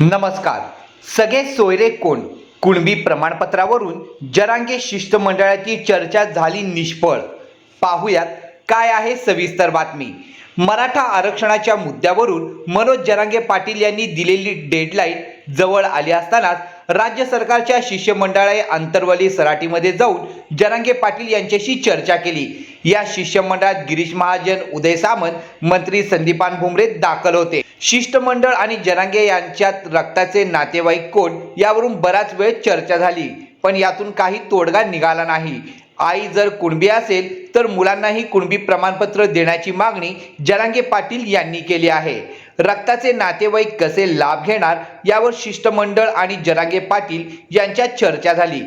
नमस्कार. सगळे सोयरे कोण? कुणबी प्रमाणपत्रावरून जरांगे शिष्टमंडळाची चर्चा झाली निष्फळ. पाहुयात काय आहे सविस्तर बातमी. मराठा आरक्षणाच्या मुद्द्यावरून मनोज जरांगे पाटील यांनी दिलेली डेडलाईन जवळ आली असतानाच राज्य सरकारच्या शिष्यमंडळाने आंतरवली सराटीमध्ये जाऊन जरांगे पाटील यांच्याशी चर्चा केली. या शिष्यमंडळात गिरीश महाजन उदय सामंत मंत्री संदीपान भुमरे दाखल होते. शिष्टमंडळ आणि जनांगे यांच्यात रक्ताचे नातेवाईक कोण यावरून बराच वेळ चर्चा झाली. पण यातून काही तोडगा निघाला नाही. आई जर कुणबी असेल तर मुलांनाही कुणबी प्रमाणपत्र देण्याची मागणी जनांगे पाटील यांनी केली आहे. रक्ताचे नातेवाईक कसे लाभ घेणार यावर शिष्टमंडळ आणि जनांगे पाटील यांच्यात चर्चा झाली.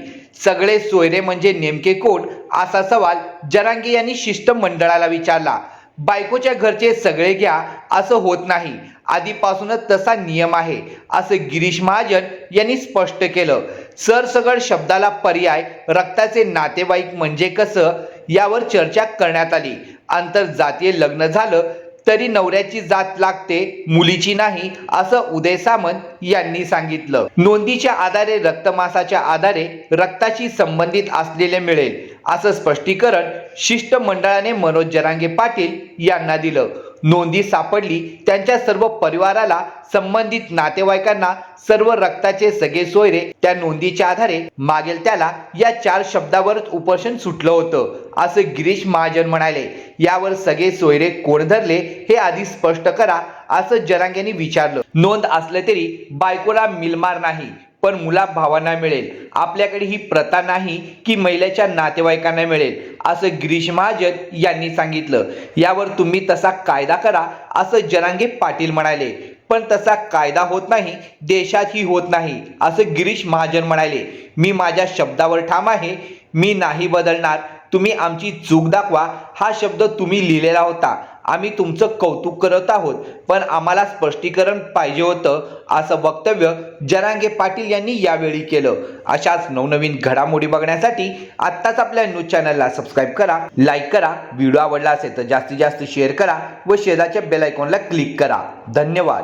सगळे सोयरे म्हणजे नेमके कोण असा सवाल जनांगे यांनी शिष्टमंडळाला विचारला. बायकोच्या घरचे सगळे घ्या असं होत नाही. आधीपासूनच तसा नियम आहे असं गिरीश महाजन यांनी स्पष्ट केलं. सरसगड शब्दाला पर्याय रक्ताचे नातेवाईक म्हणजे कसं यावर चर्चा करण्यात आली. आंतरजातीय लग्न झालं तरी नवऱ्याची जात लागते मुलीची नाही असं उदय सामंत यांनी सांगितलं. नोंदीच्या आधारे रक्तमासाच्या आधारे रक्ताशी संबंधित असलेले मिळेल असं स्पष्टीकरण शिष्टमंडळाने मनोज जरांगे पाटील यांना दिलं. नोंदी सापडली. त्यांच्या सर्व परिवाराला संबंधित नातेवाईकांना सर्व रक्ताचे सगळे सोयरे त्या नोंदीच्या आधारे मागेल. त्याला या चार शब्दावरच उपोषण सुटलं होतं असं गिरीश महाजन म्हणाले. यावर सगळे सोयरे कोण धरले हे आधी स्पष्ट करा असं जरांगेने विचारलं. नोंद असलं तरी बायकोला मिलमार नाही. पण मुला भावांना मिळेल. आपल्याकडे ही प्रथा नाही की महिलेच्या नातेवाईकांना मिळेल असं गिरीश महाजन यांनी सांगितलं. यावर तुम्ही तसा कायदा करा असं जरांगे पाटील म्हणाले. पण तसा कायदा होत नाही देशातही होत नाही असं गिरीश महाजन म्हणाले. मी माझ्या शब्दावर ठाम आहे मी नाही बदलणार. तुम्ही आमची चूक दाखवा. हा शब्द तुम्ही लिहिलेला होता. आम्ही तुमचं कौतुक करत आहोत. पण आम्हाला स्पष्टीकरण पाहिजे होतं असं वक्तव्य जरांगे पाटील यांनी यावेळी केलं. अशाच नवनवीन घडामोडी बघण्यासाठी आत्ताच आपल्या न्यूज चॅनलला सबस्क्राईब करा लाईक करा व्हिडिओ आवडला असेल तर जास्तीत जास्त शेअर करा व शेजारच्या बेल आयकॉनला क्लिक करा. धन्यवाद.